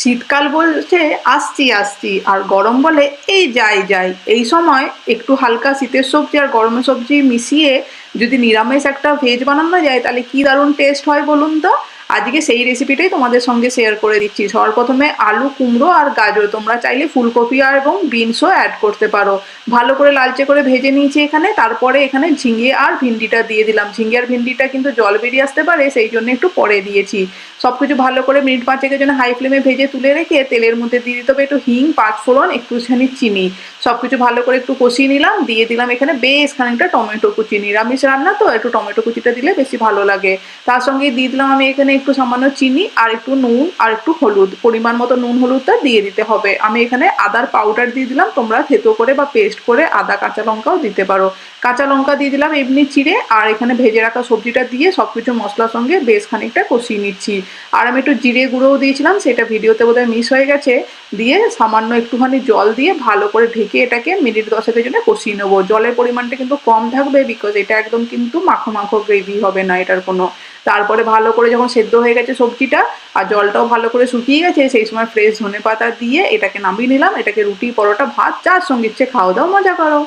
শীতকাল বলছে আসছি আসছি। আর গরম বলে এই যাই যাই। এই সময় একটু হালকা শীতের সবজি আর গরমের সবজি মিশিয়ে যদি নিরামিষ একটা ভেজ বানানো যায়, তাহলে কি দারুণ টেস্ট হয় বলুন তো? আজকে সেই রেসিপিটাই তোমাদের সঙ্গে শেয়ার করে দিচ্ছি। সবার প্রথমে আলু, কুমড়ো আর গাজর। তোমরা চাইলে ফুলকপি আর এবং বিনসও অ্যাড করতে পারো। ভালো করে লালচে করে ভেজে নিয়েছি এখানে। তারপরে এখানে ঝিঙে আর ভিন্ডিটা দিয়ে দিলাম। ঝিঙে আর ভিন্ডিটা কিন্তু জল বেরিয়ে আসতে পারে, সেই জন্য একটু পরে দিয়েছি। সব কিছু ভালো করে মিনিট পাঁচেকের জন্য হাই ফ্লেমে ভেজে তুলে রেখে তেলের মধ্যে দিয়ে দিতে হবে একটু হিং, পাঁচ ফোড়ন, একটুখানি চিনি। সব কিছু ভালো করে একটু কষিয়ে নিলাম, দিয়ে দিলাম এখানে বেশ খানিকটা টমেটো কুচি, নিরামিষ রান্না তো, একটু টমেটো কুচিটা দিলে বেশি ভালো লাগে। তার সঙ্গে দিয়ে দিলাম আমি এখানে একটু সামান্য চিনি, আর একটু নুন, আর একটু হলুদ। পরিমাণ মতো নুন হলুদটা দিয়ে দিতে হবে। আমি এখানে আদার পাউডার দিয়ে দিলাম, তোমরা থেতো করে বা পেস্ট করে আদা, কাঁচা লঙ্কাও দিতে পারো। কাঁচা লঙ্কা দিয়ে দিলাম এমনি চিড়ে, আর এখানে ভেজে রাখা সবজিটা দিয়ে সব কিছু মশলার সঙ্গে বেশ খানিকটা কষিয়ে নিচ্ছি। আর আমি একটু জিরে গুঁড়োও দিয়েছিলাম, সেটা ভিডিওতে বোধহয় মিস হয়ে গেছে। দিয়ে সামান্য একটুখানি জল দিয়ে ভালো করে ঢেকে এটাকে মিনিট দশেকের জন্য কষিয়ে নেব। জলের পরিমাণটা কিন্তু কম থাকবে বিকজ এটা একদম কিন্তু মাখো মাখো গ্রেভি হবে না এটার কোনো। তারপরে ভালো করে যখন সেদ্ধ হয়ে গেছে সবজিটা, আর জলটাও ভালো করে শুকিয়ে গেছে, সেই সময় ফ্রেশ ধনে পাতা দিয়ে এটাকে নামিয়ে নিলাম। এটাকে রুটি, পরোটা, ভাত, যার সঙ্গে ইচ্ছে, খাওয়া দাও মজা করো।